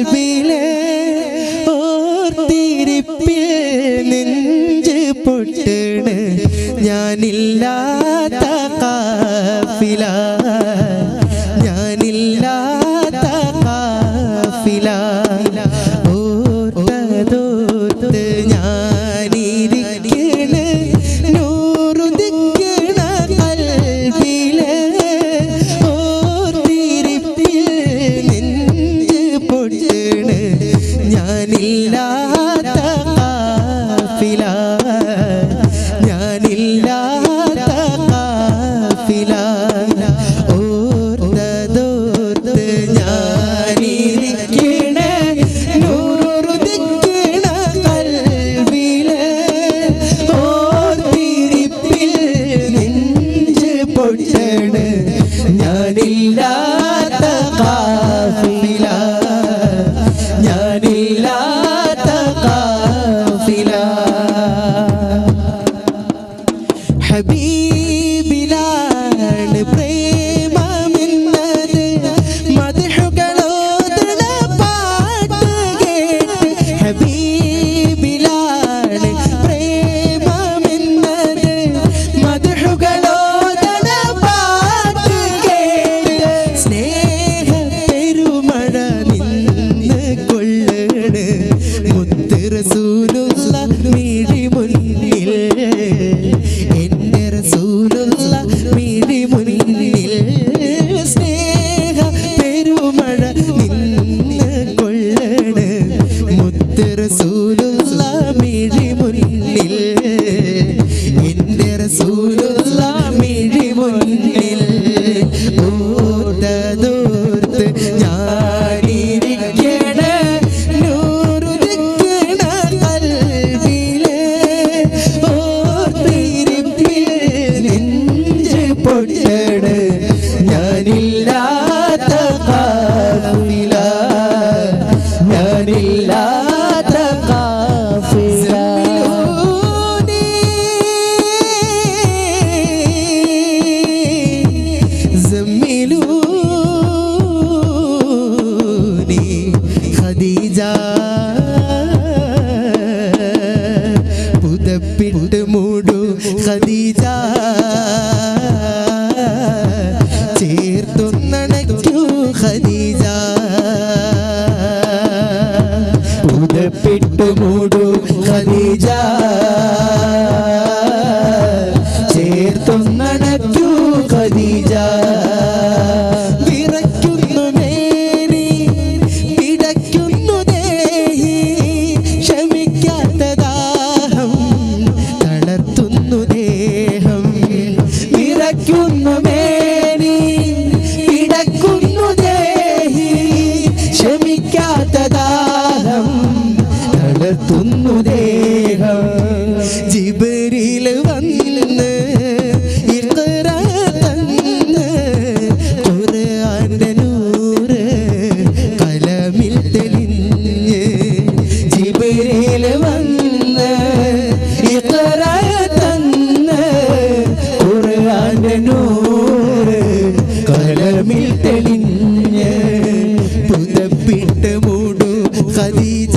കൽവിലെ ഞാനില്ലാത്ത ഞാനില്ലാത്ത കാഫില. നിൽ ചേർത്തുന്നണയ്ക്കൂ ഖദീജ ഉദപ്പിട്ടു മൂടു ഖദീജ. ചേർത്തുന്നണ ഇത്ര തന്ന് ഖുർആന്റെ നൂറ് കലമിൽ തെളിഞ്ഞ് പുതപ്പിട്ട് മൂടു ഖദീജ.